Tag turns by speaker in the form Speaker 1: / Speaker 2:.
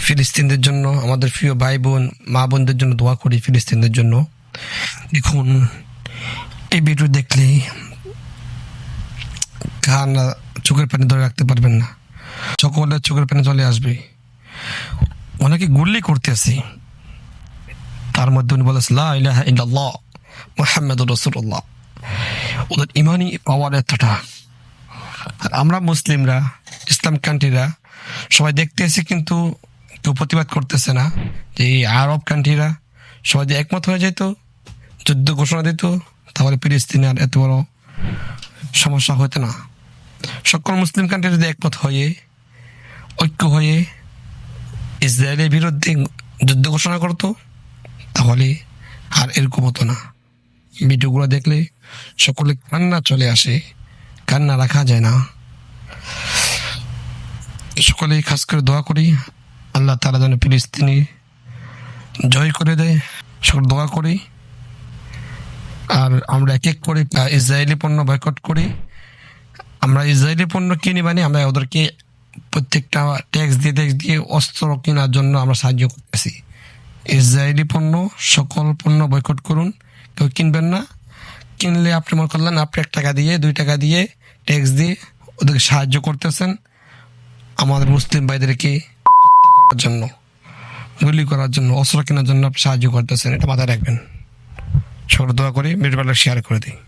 Speaker 1: ফিলিস্তিনদের জন্য, আমাদের প্রিয় ভাই বোন মা বোনদের জন্য দোয়া করি ফিলিস্তিনদের জন্য। দেখুন, এই ভিডিও দেখলে কান্না চোখের পানি ধরে রাখতে পারবেন না। সকলের চোখের পানি চলে আসবে। অনেকে গুল্লি করতেছি তার মধ্যে উনি বলেছে মুহাম্মাদুর রাসূলুল্লাহ। ওদের ইমানই পাওয়ার এতটা। আর আমরা মুসলিমরা, ইসলাম কান্ট্রিরা, সবাই দেখতে দেখতেছি কিন্তু কেউ প্রতিবাদ করতেছে না যে এই আরব কান্ট্রিরা সবাই যে একমত হয়ে যেত, যুদ্ধ ঘোষণা দিত, তাহলে ফিলিস্তিনে আর এত বড় সমস্যা হতো না। সকল মুসলিম কান্ট্রি যদি একমত হয়ে, ঐক্য হয়ে ইসরায়েলের বিরুদ্ধে যুদ্ধ ঘোষণা করতো, তাহলে আর এরকম হতো না। ভিডিওগুলো দেখলে সকলে কান্না চলে আসে, কান্না রাখা যায় না। সকলেই খাস করে দোয়া করি। আল্লাহ তারা যেন ফিলিস্তিনি জয় করে দেয়। সকল দোয়া করি। আর আমরা এক এক করে ইসরায়েলি পণ্য বয়কট করি। আমরা ইসরায়েলি পণ্য কিনি মানে আমরা ওদেরকে প্রত্যেকটা ট্যাক্স দিয়ে ট্যাক্স দিয়ে অস্ত্র কেনার জন্য আমরা সাহায্য করতেছি। ইসরায়েলি পণ্য, সকল পণ্য বয়কট করুন। কেউ কিনবেন না। কিনলে আপনি মনে করলেন, আপনি এক টাকা দিয়ে, দুই টাকা দিয়ে ট্যাক্স দিয়ে ওদেরকে সাহায্য করতেছেন। আমাদের মুসলিম ভাইদেরকে জন্য, গুলি করার জন্য, অস্ত্র কেনার জন্য সাহায্য করতেছেন, এটা মাথায় রাখবেন। সকলে দোয়া করে ভিডিওটা শেয়ার করে দিই